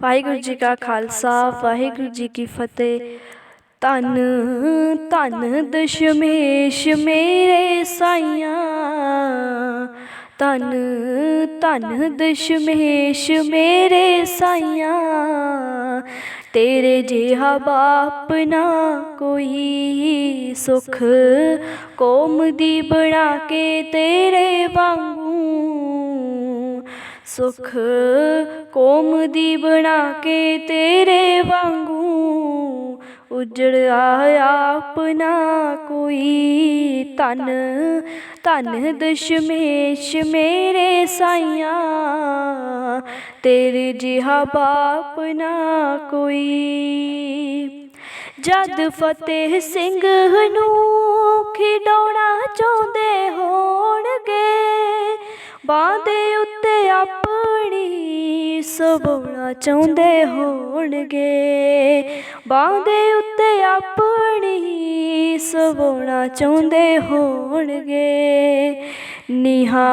ਵਾਹਿਗੁਰੂ ਜੀ ਕਾ ਖਾਲਸਾ, ਵਾਹਿਗੁਰੂ ਜੀ ਕੀ ਫਤਿਹ। ਧੰਨ ਧੰਨ ਦਸ਼ਮੇਸ਼ ਮੇਰੇ ਸਾਈਆਂ। ਧੰਨ ਧੰਨ ਦਸ਼ਮੇਸ਼ ਮੇਰੇ ਸਾਈਆਂ। ਤੇਰੇ ਜਿਹਾ ਬਾਪ ਨਾ ਕੋਈ ਸੁਖ, ਕੋਮ ਦੀ ਬਣਾ ਕੇ ਤੇਰੇ ਵਾਂਗੂ ਸੁਖ ਕੋਮ ਦੀ ਬਣਾ ਕੇ ਤੇਰੇ ਵਾਂਗੂ। ਉਜੜ ਆਇਆ ਆਪਣਾ ਕੋਈ ਤਨ ਤਨ ਦਸ਼ਮੇਸ਼ ਮੇਰੇ ਸਾਈਆਂ। ਤੇਰੇ ਜਿਹਾ ਬਾਪ ਨਾ ਕੋਈ। ਜਦ ਫਤਿਹ ਸਿੰਘ ਨੂੰ ਖਿਡੌਣਾ ਚਾਹੁੰਦੇ ਹੋਣਗੇ। ਬਾਂਦੇ ਆਪਣੀ ਸਵਾਉਣਾ ਚਾਹੁੰਦੇ ਹੋਣਗੇ। ਬਾਂਦੇ ਉੱਤੇ ਆਪਣੀ ਸਵਾਉਣਾ ਚਾਹੁੰਦੇ ਹੋਣਗੇ। ਨੀਹਾ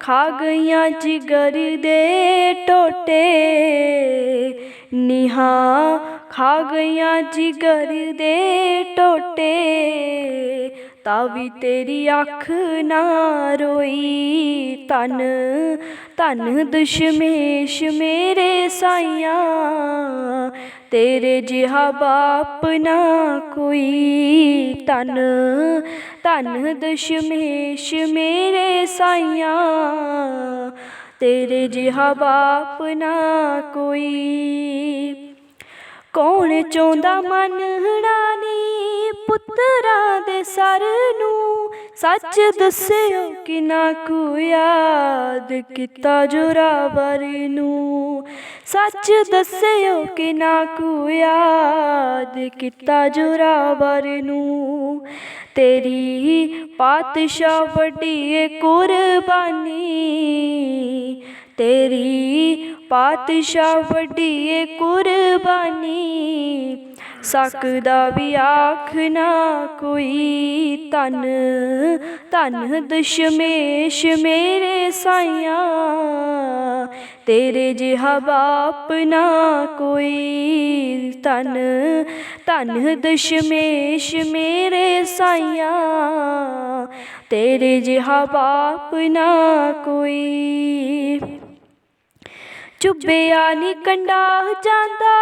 ਖਾ ਗਈਆਂ ਜਿਗਰ ਦੇ ਟੋਟੇ। ਨੀਹਾ ਖਾ ਗਈਆਂ ਜਿਗਰ ਦੇ ਟੋਟੇ। ਤਾਂ ਵੀ ਤੇਰੀ ਅੱਖ ਨਾ ਰੋਈ ਤਨ ਤਨ ਦੁਸ਼ਮੇਸ਼ ਮੇਰੇ ਸਾਈਆਂ, ਤੇਰੇ ਜਿਹਾ ਬਾਪ ਨਾ ਕੋਈ ਤਨ ਤਨ ਦਸ਼ਮੇਸ਼ ਮੇਰੇ ਸਾਈਆਂ, ਤੇਰੇ ਜਿਹਾ ਬਾਪ ਨਾ ਕੋਈ। ਕੌਣ ਚਾਹੁੰਦਾ ਮਨ ਨੀ ਪੁੱਤਰਾਂ ਦੇ ਸਰ ਨੂੰ? ਸੱਚ ਦੱਸਿਓ ਕਿ ਨਾ ਕੋ ਯਾਦ ਕੀਤਾ ਜੋਰਾਵਰ ਨੂੰ। ਸੱਚ ਦੱਸਿਓ ਕਿ ਨਾ ਕੋ ਯਾਦ ਕੀਤਾ ਜੋਰਾਵਰ ਨੂੰ। ਤੇਰੀ ਪਾਤਸ਼ਾਹ ਵੱਡੀ ਕੁਰਬਾਨੀ। ਤੇਰੀ ਪਾਤਸ਼ਾਹ ਵੱਡੀ ਕੁਰਬਾਨੀ। ਸਕਦਾ ਵੀ ਆਖ ਨਾ ਕੋਈ ਤਨ ਤਨ ਦਸ਼ਮੇਸ਼ ਮੇਰੇ ਸਾਈਆਂ। ਤੇਰੇ ਜਿਹਾ ਬਾਪ ਨਾ ਕੋਈ ਤਨ ਤਨ ਦਸ਼ਮੇਸ਼ ਮੇਰੇ ਸਾਈਆਂ। ਤੇਰੇ ਜਿਹਾ ਬਾਪ ਨਾ ਕੋਈ ਚੁੱਬਿਆ ਨੀ ਕੰਡਾ ਜਾਂਦਾ,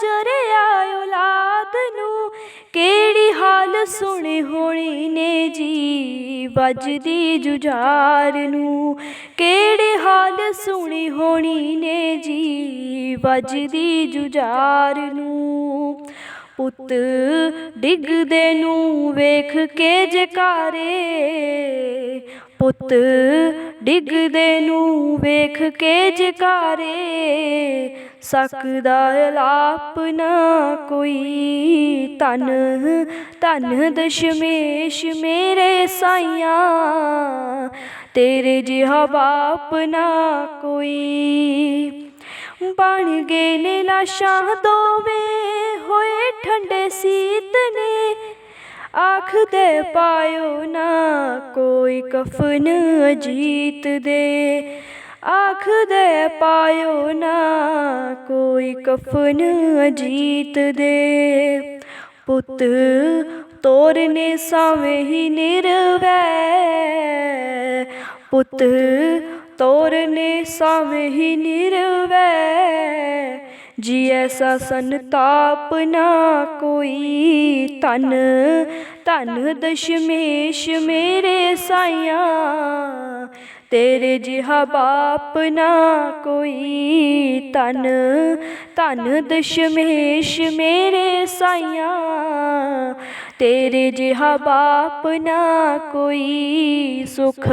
ਚਰਿਆ ਔਲਾਦ ਨੂੰ। ਕਿਹੜੀ ਹਾਲ ਸੁਣੀ ਹੋਣੀ ਨੇ ਜੀ ਵੱਜਦੀ ਜੁਝਾਰ ਨੂੰ। ਕਿਹੜੀ ਹਾਲ ਸੁਣੀ ਹੋਣੀ ਨੇ ਜੀ ਵੱਜਦੀ ਜੁਝਾਰ ਨੂੰ। ਪੁੱਤ ਡਿੱਗਦੇ ਨੂੰ ਵੇਖ ਕੇ ਜਕਾਰੇ ਪੁੱਤ, ਡਿੱਗਦੇ ਨੂੰ ਵੇਖ ਕੇ ਜਕਾਰੇ। ਸਕਦਾ ਲਾਪ ਨਾ ਕੋਈ। ਤਨ ਤਨ ਦਸ਼ਮੇਸ਼ ਮੇਰੇ ਸਾਈਆਂ। ਤੇਰੇ ਜਿਹਾ ਬਾਪ ਨਾ ਕੋਈ। ਬਣ ਗਏ ਨੇ ਲਾਸ਼ਾਂ ਦੋਵੇਂ, ਹੋਏ ਠੰਡੇ ਸੀਤ ਨੇ ਆਖਦੇ ਪਾਇਓ ਨਾ ਕੋਈ ਕਫਨ ਅਜੀਤ ਦੇ। ਆਖਦੇ ਪਾਇਓ ਨਾ ਕੋਈ ਕਫਨ ਅਜੀਤ ਦੇ। ਪੁੱਤ ਤੋਰਨੇ ਸਾਵੇਂ ਹੀ ਨਿਰਵੈ। ਪੁੱਤ ਤੋਰਨੇ ਸਾਵੇਂ ਹੀ ਨਿਰਵੈ। ਜੀ ਐਸਾ ਸੰਤਾਪ ਨਾ ਕੋਈ ਤਨ ਤਨ ਦਸ਼ਮੇਸ਼ ਮੇਰੇ ਸਾਈਆਂ। ਤੇਰੇ ਜਿਹਾ ਬਾਪ ਨਾ ਕੋਈ ਤਨ ਤਨ ਦਸ਼ਮੇਸ਼ ਮੇਰੇ ਸਾਈਆਂ। ਤੇਰੇ ਜਿਹਾ ਬਾਪ ਨਾ ਕੋਈ ਸੁਖ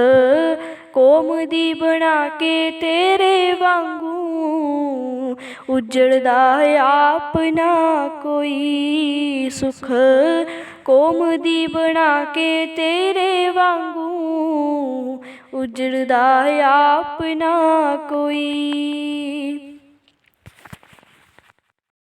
ਕੋਮ ਦੀ ਬਣਾ ਕੇ ਤੇਰੇ ਵਾਂਗੂ ਉਜੜਦਾ ਆਪ ਨਾ ਕੋਈ ਸੁਖ। ਕੋਮ ਦੀ ਬਣਾ ਕੇ ਤੇਰੇ ਵਾਂਗੂ ਉਜੜਦਾ ਆਪ ਨਾ ਕੋਈ